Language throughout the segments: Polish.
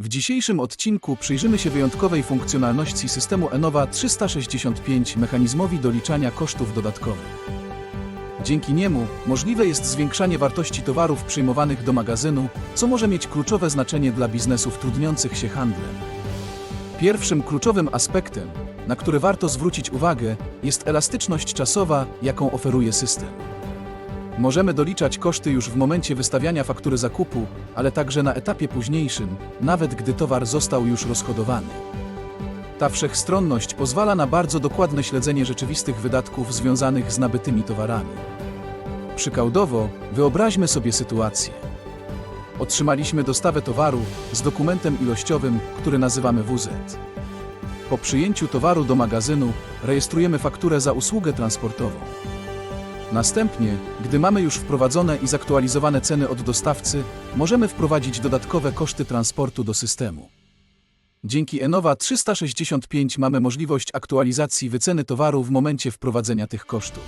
W dzisiejszym odcinku przyjrzymy się wyjątkowej funkcjonalności systemu Enova 365 mechanizmowi doliczania kosztów dodatkowych. Dzięki niemu możliwe jest zwiększanie wartości towarów przyjmowanych do magazynu, co może mieć kluczowe znaczenie dla biznesów trudniących się handlem. Pierwszym kluczowym aspektem, na który warto zwrócić uwagę, jest elastyczność czasowa, jaką oferuje system. Możemy doliczać koszty już w momencie wystawiania faktury zakupu, ale także na etapie późniejszym, nawet gdy towar został już rozchodowany. Ta wszechstronność pozwala na bardzo dokładne śledzenie rzeczywistych wydatków związanych z nabytymi towarami. Przykładowo, wyobraźmy sobie sytuację. Otrzymaliśmy dostawę towaru z dokumentem ilościowym, który nazywamy WZ. Po przyjęciu towaru do magazynu rejestrujemy fakturę za usługę transportową. Następnie, gdy mamy już wprowadzone i zaktualizowane ceny od dostawcy, możemy wprowadzić dodatkowe koszty transportu do systemu. Dzięki Enova 365 mamy możliwość aktualizacji wyceny towaru w momencie wprowadzenia tych kosztów.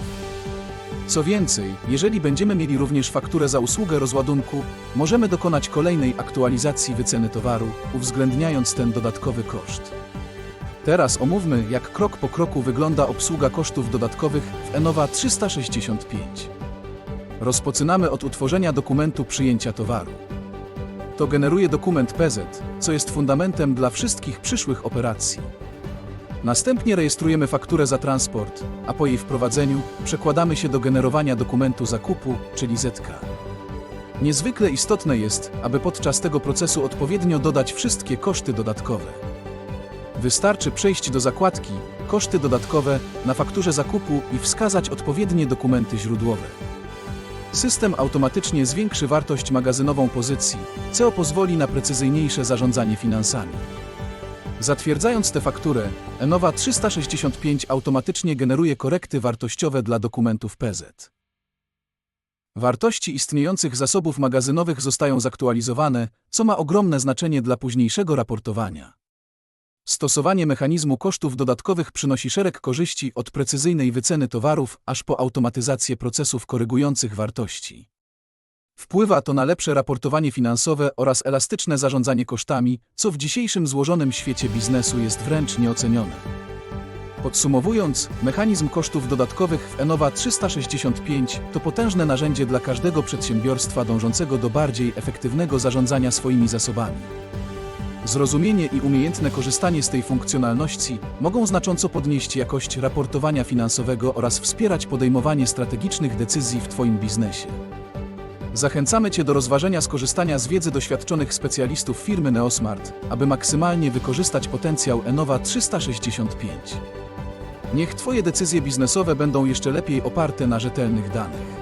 Co więcej, jeżeli będziemy mieli również fakturę za usługę rozładunku, możemy dokonać kolejnej aktualizacji wyceny towaru, uwzględniając ten dodatkowy koszt. Teraz omówmy, jak krok po kroku wygląda obsługa kosztów dodatkowych w Enova 365. Rozpoczynamy od utworzenia dokumentu przyjęcia towaru. To generuje dokument PZ, co jest fundamentem dla wszystkich przyszłych operacji. Następnie rejestrujemy fakturę za transport, a po jej wprowadzeniu przekładamy się do generowania dokumentu zakupu, czyli ZK. Niezwykle istotne jest, aby podczas tego procesu odpowiednio dodać wszystkie koszty dodatkowe. Wystarczy przejść do zakładki Koszty dodatkowe na fakturze zakupu i wskazać odpowiednie dokumenty źródłowe. System automatycznie zwiększy wartość magazynową pozycji, co pozwoli na precyzyjniejsze zarządzanie finansami. Zatwierdzając tę fakturę, Enova 365 automatycznie generuje korekty wartościowe dla dokumentów PZ. Wartości istniejących zasobów magazynowych zostają zaktualizowane, co ma ogromne znaczenie dla późniejszego raportowania. Stosowanie mechanizmu kosztów dodatkowych przynosi szereg korzyści od precyzyjnej wyceny towarów aż po automatyzację procesów korygujących wartości. Wpływa to na lepsze raportowanie finansowe oraz elastyczne zarządzanie kosztami, co w dzisiejszym złożonym świecie biznesu jest wręcz nieocenione. Podsumowując, mechanizm kosztów dodatkowych w Enova 365 to potężne narzędzie dla każdego przedsiębiorstwa dążącego do bardziej efektywnego zarządzania swoimi zasobami. Zrozumienie i umiejętne korzystanie z tej funkcjonalności mogą znacząco podnieść jakość raportowania finansowego oraz wspierać podejmowanie strategicznych decyzji w Twoim biznesie. Zachęcamy Cię do rozważenia skorzystania z wiedzy doświadczonych specjalistów firmy Neosmart, aby maksymalnie wykorzystać potencjał Enova 365. Niech Twoje decyzje biznesowe będą jeszcze lepiej oparte na rzetelnych danych.